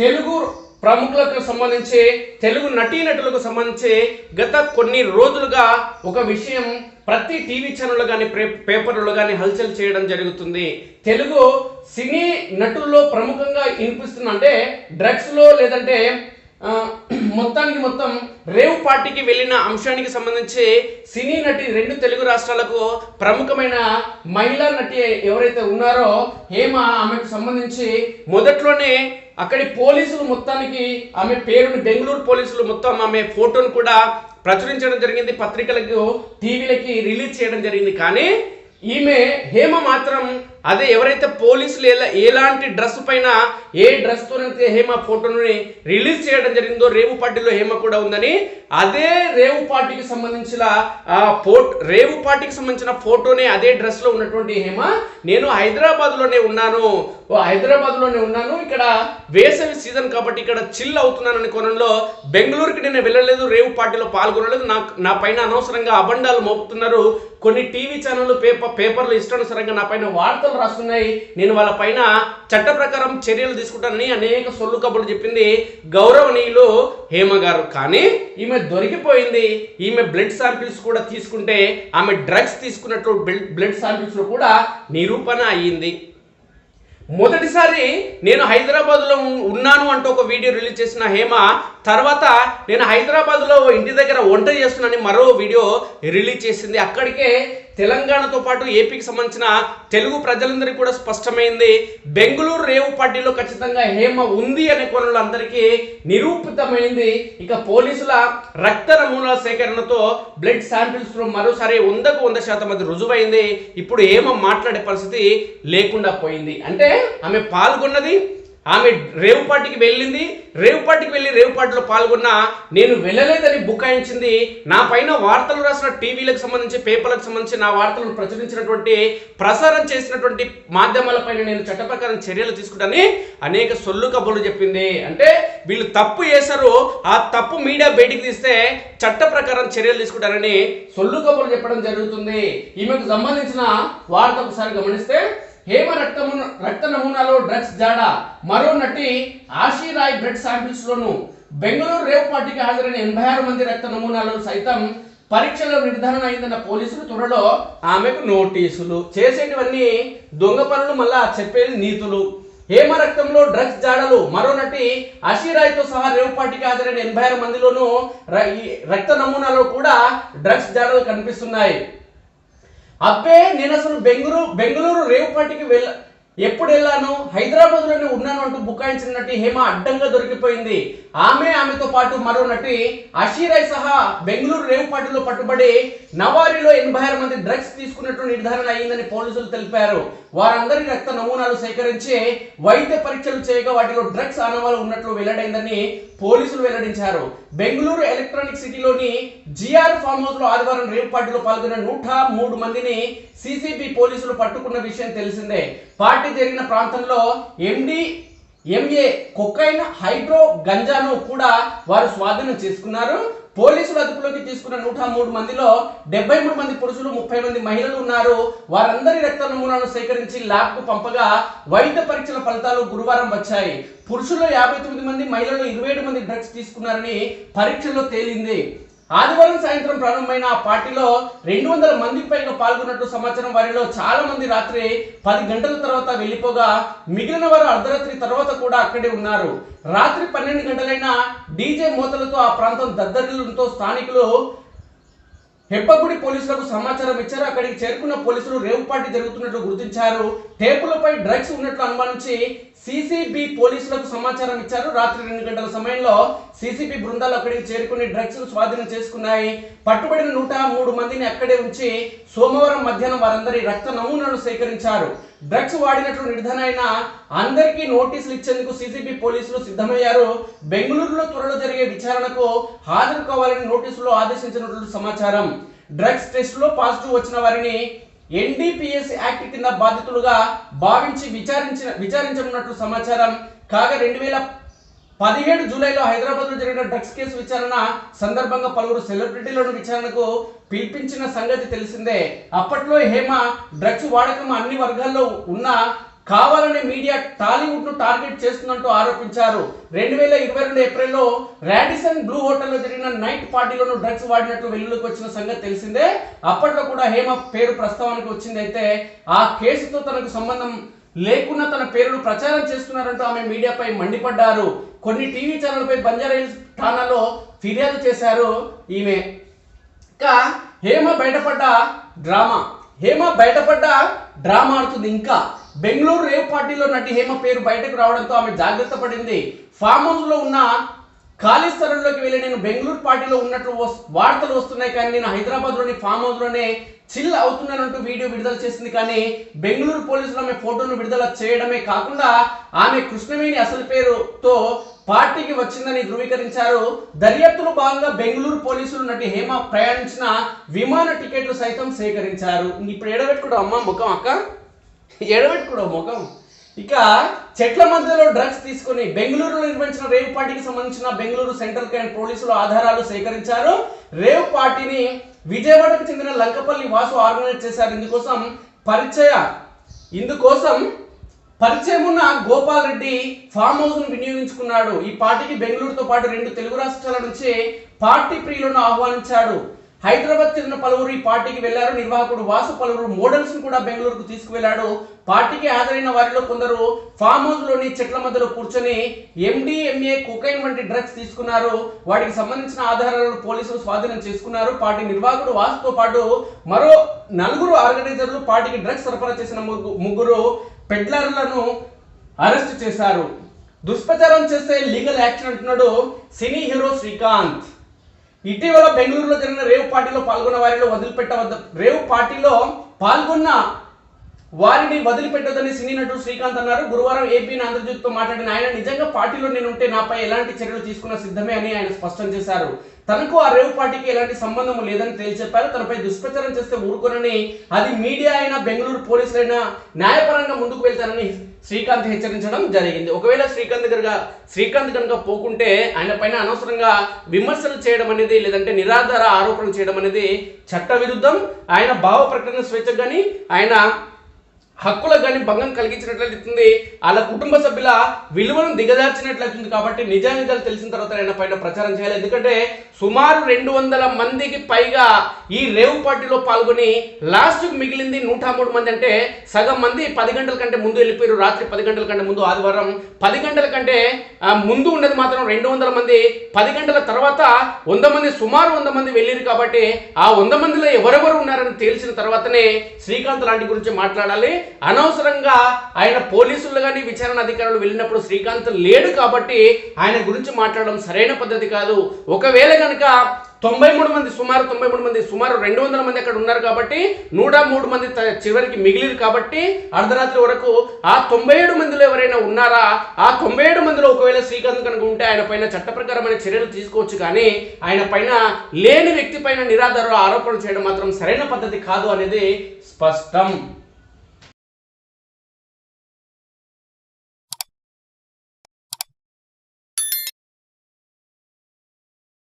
తెలుగు ప్రముఖులకు సంబంధించి తెలుగు నటీనటులకు సంబంధించి గత కొన్ని రోజులుగా ఒక విషయం ప్రతి టీవీ ఛానల్లో కానీ పేపర్లు కానీ హల్చల్ చేయడం జరుగుతుంది. తెలుగు సినీ నటుల్లో ప్రముఖంగా వినిపిస్తుందంటే అంటే డ్రగ్స్లో లేదంటే మొత్తానికి మొత్తం రేవ్ పార్టీకి వెళ్ళిన అంశానికి సంబంధించి సినీ నటి రెండు తెలుగు రాష్ట్రాలకు ప్రముఖమైన మహిళా నటి ఎవరైతే ఉన్నారో హేమ ఆమెకు సంబంధించి మొదట్లోనే అక్కడి పోలీసులు మొత్తానికి ఆమె పేరుని బెంగళూరు పోలీసులు మొత్తం ఆమె ఫోటోను కూడా ప్రచురించడం జరిగింది పత్రికలకు టీవీలకి రిలీజ్ చేయడం జరిగింది. కానీ ఈమె హేమ మాత్రం అదే ఎవరైతే పోలీసులు ఎలా ఎలాంటి డ్రెస్ పైన ఏ డ్రెస్ తోనైతే హేమ ఫోటోని రిలీజ్ చేయడం జరిగిందో రేవు పార్టీలో హేమ కూడా ఉందని అదే రేవు పార్టీకి సంబంధించిన ఆ రేవు పార్టీకి సంబంధించిన ఫోటోనే అదే డ్రెస్లో ఉన్నటువంటి హేమ. నేను హైదరాబాద్లోనే ఉన్నాను హైదరాబాద్లోనే హైదరాబాద్లోనే ఉన్నాను. ఇక్కడ వేసవి సీజన్ కాబట్టి ఇక్కడ చిల్ అవుతున్నానని కోణంలో బెంగళూరుకి నేను వెళ్ళలేదు రేవు పార్టీలో పాల్గొనలేదు. నాకు నా పైన అనవసరంగా అబండాలు మోపుతున్నారు. కొన్ని టీవీ ఛానళ్ళు పేపర్ పేపర్లు ఇష్టానుసారంగా నా పైన వార్తలు రాస్తున్నాయి నేను వాళ్ళ పైన చట్ట ప్రకారం చర్యలు తీసుకుంటానని అనేక సొల్లు కబుర్లు చెప్పింది గౌరవనీయులు హేమ గారు. కానీ ఈమె దొరికిపోయింది. ఈమె బ్లడ్ శాంపిల్స్ కూడా తీసుకుంటే ఆమె డ్రగ్స్ తీసుకున్నట్లు బ్లడ్ శాంపిల్స్లో కూడా నిరూపణ అయ్యింది. మొదటిసారి నేను హైదరాబాద్లో ఉన్నాను అంటూ ఒక వీడియో రిలీజ్ చేసిన హేమ తర్వాత నేను హైదరాబాద్లో ఇంటి దగ్గర వంట చేస్తున్నానని మరో వీడియో రిలీజ్ చేసింది. అక్కడికే తెలంగాణతో పాటు ఏపీకి సంబంధించిన తెలుగు ప్రజలందరికీ కూడా స్పష్టమైంది. బెంగళూరు రేవు పార్టీలో ఖచ్చితంగా హేమ ఉంది అనే కోణంలో అందరికీ నిరూపితమైంది. ఇక పోలీసుల రక్త నమూనాల సేకరణతో బ్లడ్ శాంపిల్స్ మరోసారి వందకు వంద శాతం అది రుజువైంది. ఇప్పుడు ఏమో మాట్లాడే పరిస్థితి లేకుండా పోయింది. అంటే ఆమె పాల్గొన్నది ఆమె రేవు పార్టీకి వెళ్ళింది రేవు పార్టీకి వెళ్ళి రేవు పార్టీలో పాల్గొన్న నేను వెళ్ళలేదని బుకాయించింది నా పైన వార్తలు రాసిన టీవీలకు సంబంధించి పేపర్లకు సంబంధించి నా వార్తలను ప్రచురించినటువంటి ప్రసారం చేసినటువంటి మాధ్యమాలపైన నేను చట్ట ప్రకారం చర్యలు తీసుకుంటానని అనేక సొల్లు కబుర్లు చెప్పింది. అంటే వీళ్ళు తప్పు చేశారు ఆ తప్పు మీడియా బయటికి తీస్తే చట్ట ప్రకారం చర్యలు తీసుకుంటారని సొల్లు కబుర్లు చెప్పడం జరుగుతుంది. ఈమెకు సంబంధించిన వార్త ఒకసారి గమనిస్తే హేమ రక్తము రక్త నమూనాలో డ్రగ్స్ జాడ. మరో నటి ఆశీరాయ్ బ్లడ్ శాంపిల్స్ లోను. బెంగళూరు రేవ్ పార్టీకి హాజరైన ఎనభై ఆరు మంది రక్త నమూనాలు సైతం పరీక్షలో నిర్ధారణ అయిందన్న పోలీసులు త్వరలో ఆమెకు నోటీసులు. చేసేటివన్నీ దొంగ పనులు మళ్ళా చెప్పేది నీతులు. హేమ రక్తంలో డ్రగ్స్ జాడలు. మరో నటి అషీరాయ్తో సహా రేవ్ పార్టీకి హాజరైన ఎనభై ఆరు మందిలోనూ రక్త నమూనాలో కూడా డ్రగ్స్ జాడలు కనిపిస్తున్నాయి. అబ్బే నేను అసలు బెంగళూరు బెంగళూరు రేవు పార్టీకి వెళ్ళ ఎప్పుడు వెళ్ళాను? హైదరాబాద్లోనే ఉన్నాను అంటూ బుకాయించిన నటి హేమ అడ్డంగా దొరికిపోయింది. ఆమె ఆమెతో పాటు మరో నటి అషీరాయ్ సహా బెంగళూరు రేవు పార్టీలో పట్టుబడి నవారిలో ఎనభై ఆరు మంది డ్రగ్స్ తీసుకున్నట్టు నిర్ధారణ అయిందని పోలీసులు తెలిపారు. వారందరి రక్త నమూనాలు సేకరించి వైద్య పరీక్షలు చేయగా వాటిలో డ్రగ్స్ ఆనవాలు ఉన్నట్లు వెల్లడైందని పోలీసులు వెల్లడించారు. బెంగళూరు ఎలక్ట్రానిక్ సిటీలోని జిఆర్ ఫామ్ హౌస్లో ఆదివారం రేవు పార్టీలో పాల్గొన్న నూట మూడు మందిని సిసిబి పోలీసులు పట్టుకున్న విషయం తెలిసిందే. పార్టీ జరిగిన ప్రాంతంలో ఎండి ఎంఏ కొక్కైన హైడ్రో గంజాను కూడా వారు స్వాధీనం చేసుకున్నారు. పోలీసులు అదుపులోకి తీసుకున్న నూట మూడు మందిలో డెబ్బై మూడు మంది పురుషులు ముప్పై మంది మహిళలు ఉన్నారు. వారందరి రక్త నమూనాలను సేకరించి ల్యాబ్కు పంపగా వైద్య పరీక్షల ఫలితాలు గురువారం వచ్చాయి. పురుషుల్లో యాభై తొమ్మిది మంది మహిళలు ఇరవై ఏడు మంది డ్రగ్స్ తీసుకున్నారని పరీక్షల్లో తేలింది. ఆదివారం సాయంత్రం ప్రారంభమైన ఆ పార్టీలో రెండు వందల మందికి పైగా పాల్గొన్నట్టు సమాచారం వారిలో చాలా మంది రాత్రి పది గంటల తర్వాత వెళ్ళిపోగా మిగిలిన వారు అర్ధరాత్రి తర్వాత కూడా అక్కడే ఉన్నారు. రాత్రి పన్నెండు గంటలైన డీజే మూతలతో ఆ ప్రాంతం దద్దరిల్లంతో స్థానికులు హెప్పగుడి పోలీసులకు సమాచారం ఇచ్చారు. అక్కడికి చేరుకున్న పోలీసులు రేవు పార్టీ జరుగుతున్నట్లు గుర్తించారు. టేపులపై డ్రగ్స్ ఉన్నట్లు అనుమానించి సిసిబి పోలీసులకు సమాచారం ఇచ్చారు. రాత్రి రెండు గంటల సమయంలో సిసిబి బృందాలు అక్కడికి చేరుకుని డ్రగ్స్ స్వాధీనం చేసుకున్నాయి. పట్టుబడిన నూట మూడు మందిని అక్కడే ఉంచి సోమవారం మధ్యాహ్నం వారందరి రక్త నమూనాలు సేకరించారు. డ్రగ్స్ వాడినట్లు నిర్ధారణ అయిన అందరికీ నోటీసులు ఇచ్చేందుకు సిసిబి పోలీసులు సిద్ధమయ్యారు. బెంగళూరులో త్వరలో జరిగే విచారణకు హాజరు కావాలని నోటీసులో ఆదేశించినట్లు సమాచారం. డ్రగ్స్ టెస్ట్లో పాజిటివ్ వచ్చిన వారిని ఎన్డీపీఎస్ యాక్ట్ కింద బాధితులుగా భావించి విచారించిన విచారించనున్నట్లు సమాచారం కాగా రెండు వేల పదిహేడు జూలైలో హైదరాబాద్లో జరిగిన డ్రగ్స్ కేసు విచారణ సందర్భంగా పలువురు సెలబ్రిటీలను విచారణకు పిలిపించిన సంగతి తెలిసిందే. అప్పట్లో హేమ డ్రగ్స్ వాడకం అన్ని వర్గాల్లో ఉన్న కావాలనే మీడియా టాలీవుడ్ను టార్గెట్ చేస్తుందంటూ ఆరోపించారు. రెండు వేల ఇరవై రెండు ఏప్రిల్లో రాడిసన్ బ్లూ హోటల్లో జరిగిన నైట్ పార్టీలోనూ డ్రగ్స్ వాడినట్లు వెలుగులోకి వచ్చిన సంగతి తెలిసిందే. అప్పట్లో కూడా హేమ పేరు ప్రస్తావనకు వచ్చింది. అయితే ఆ కేసుతో తనకు సంబంధం లేకున్నా తన పేరును ప్రచారం చేస్తున్నారంటూ ఆమె మీడియాపై మండిపడ్డారు. కొన్ని టీవీ ఛానల్పై బంజారా హిల్స్ ఠానాలో ఫిర్యాదు చేశారు ఈమె. ఇంకా హేమ బయటపడ్డ డ్రామా. హేమ బయటపడ్డ డ్రామా ఆడుతుంది ఇంకా. బెంగళూరు రేవ్ పార్టీలో నటి హేమ పేరు బయటకు రావడంతో ఆమె జాగ్రత్త పడింది. ఫామ్ హౌస్లో ఉన్న ఖాళీ స్థలంలోకి వెళ్ళి నేను బెంగళూరు పార్టీలో ఉన్నట్లు వస్- వార్తలు వస్తున్నాయి కానీ నేను హైదరాబాద్లోని ఫామ్ హౌస్లోనే చిల్ అవుతున్నానంటూ వీడియో విడుదల చేసింది కానీ బెంగళూరు పోలీసులు ఆమె ఫోటోను విడుదల చేయడమే కాకుండా ఆమె కృష్ణవేణి అసలు పేరుతో పార్టీకి వచ్చిందని ధృవీకరించారు. దర్యాప్తులో భాగంగా బెంగళూరు పోలీసులు నటి హేమ ప్రయాణించిన విమాన టికెట్లు సైతం సేకరించారు. ఇప్పుడు ఎడబెట్టుకోవడం అమ్మ ముఖం అక్క? ఎడబెట్టుకోడు ముఖం. ఇక చెట్ల మధ్యలో డ్రగ్స్ తీసుకుని బెంగళూరులో నిర్మించిన రేవ్ పార్టీకి సంబంధించిన బెంగళూరు సెంట్రల్ క్రైమ్ పోలీసులు ఆధారాలు సేకరించారు. రేవ్ పార్టీని విజయవాడకు చెందిన లంకపల్లి వాసు ఆర్గనైజ్ చేశారు. ఇందుకోసం పరిచయ ఇందుకోసం పరిచయం ఉన్న గోపాల్ రెడ్డి ఫామ్ హౌస్ను వినియోగించుకున్నాడు. ఈ పార్టీకి బెంగళూరుతో పాటు రెండు తెలుగు రాష్ట్రాల నుంచి పార్టీ ప్రియులను ఆహ్వానించాడు. హైదరాబాద్ చెందిన పలువురు ఈ పార్టీకి వెళ్ళారు నిర్వాహకుడు వాసు పలువురు మోడల్స్ కూడా బెంగళూరుకు తీసుకువెళ్ళాడు పార్టీకి హాజరైన వారిలో కొందరు ఫామ్ హౌస్లోని చెట్ల మధ్యలో కూర్చొని ఎండిఎంఏ కుకైన్ వంటి డ్రగ్స్ తీసుకున్నారు. వాటికి సంబంధించిన ఆధారాలను పోలీసులు స్వాధీనం చేసుకున్నారు. పార్టీ నిర్వాహకుడు వాసుతో పాటు మరో నలుగురు ఆర్గనైజర్లు పార్టీకి డ్రగ్స్ సరఫరా చేసిన ముగ్గురు పెడ్లర్లను అరెస్ట్ చేశారు. దుష్ప్రచారం చేస్తే లీగల్ యాక్షన్ అంటున్నాడు సినీ హీరో శ్రీకాంత్. ఇటీవల బెంగళూరులో జరిగిన రేవ్ పార్టీలో పాల్గొన్న వారిలో వదిలిపెట్టవద్ద రేవ్ పార్టీలో పాల్గొన్న వారిని వదిలిపెట్టొద్దని సినీ నటుడు శ్రీకాంత్ అన్నారు. గురువారం ఏపీ ఆంధ్రజ్యోతితో మాట్లాడిన ఆయన నిజంగా పార్టీలో నేను ఉంటే నాపై ఎలాంటి చర్యలు తీసుకున్న సిద్ధమే అని ఆయన స్పష్టం చేశారు. తనకు ఆ రేవు పార్టీకి ఎలాంటి సంబంధం లేదని తేల్చెప్పారు. తనపై దుష్ప్రచారం చేస్తే ఊరుకోనని అది మీడియా అయినా బెంగళూరు పోలీసులైనా న్యాయపరంగా ముందుకు వెళ్తానని శ్రీకాంత్ హెచ్చరించడం జరిగింది. ఒకవేళ శ్రీకాంత్ దగ్గరగా శ్రీకాంత్ కనుక పోకుంటే ఆయన పైన అనవసరంగా విమర్శలు చేయడం అనేది లేదంటే నిరాధార ఆరోపణలు చేయడం అనేది చట్ట విరుద్ధం ఆయన భావ ప్రకటన స్వేచ్ఛ కానీ ఆయన హక్కులకు కానీ భంగం కలిగించినట్లయితుంది. వాళ్ళ కుటుంబ సభ్యుల విలువను దిగజార్చినట్లయితుంది కాబట్టి నిజానిజాలు తెలిసిన తర్వాత ఆయన పైన ప్రచారం చేయాలి. ఎందుకంటే సుమారు రెండు వందల మందికి పైగా ఈ రేవు పార్టీలో పాల్గొని లాస్ట్కి మిగిలింది నూట మూడు మంది అంటే సగం మంది పది గంటల కంటే ముందు వెళ్ళిపోయారు. రాత్రి పది గంటల కంటే ముందు ఆదివారం పది గంటల కంటే ముందు ఉన్నది మాత్రం రెండు వందల మంది. పది గంటల తర్వాత వంద మంది సుమారు వంద మంది వెళ్ళారు కాబట్టి ఆ వంద మందిలో ఎవరెవరు ఉన్నారని తేల్చిన తర్వాతనే శ్రీకాంత్ లాంటి గురించి మాట్లాడాలి. అనవసరంగా ఆయన పోలీసులు కానీ విచారణ అధికారులు వెళ్ళినప్పుడు శ్రీకాంత్ లేడు కాబట్టి ఆయన గురించి మాట్లాడడం సరైన పద్ధతి కాదు. ఒకవేళ కనుక తొంభై మూడు మంది సుమారు తొంభై మూడు మంది సుమారు రెండు వందల మంది అక్కడ ఉన్నారు కాబట్టి నూట మూడు మంది త- చివరికి మిగిలిరు కాబట్టి అర్ధరాత్రి వరకు ఆ తొంభై ఏడు మందిలో ఎవరైనా ఉన్నారా? ఆ తొంభై ఏడు మందిలో ఒకవేళ శ్రీకాంత్ కనుక ఉంటే ఆయన పైన చట్టప్రకారమైన చర్యలు తీసుకోవచ్చు కానీ ఆయన పైన లేని వ్యక్తి పైన నిరాధార ఆరోపణలు చేయడం మాత్రం సరైన పద్ధతి కాదు అనేది స్పష్టం.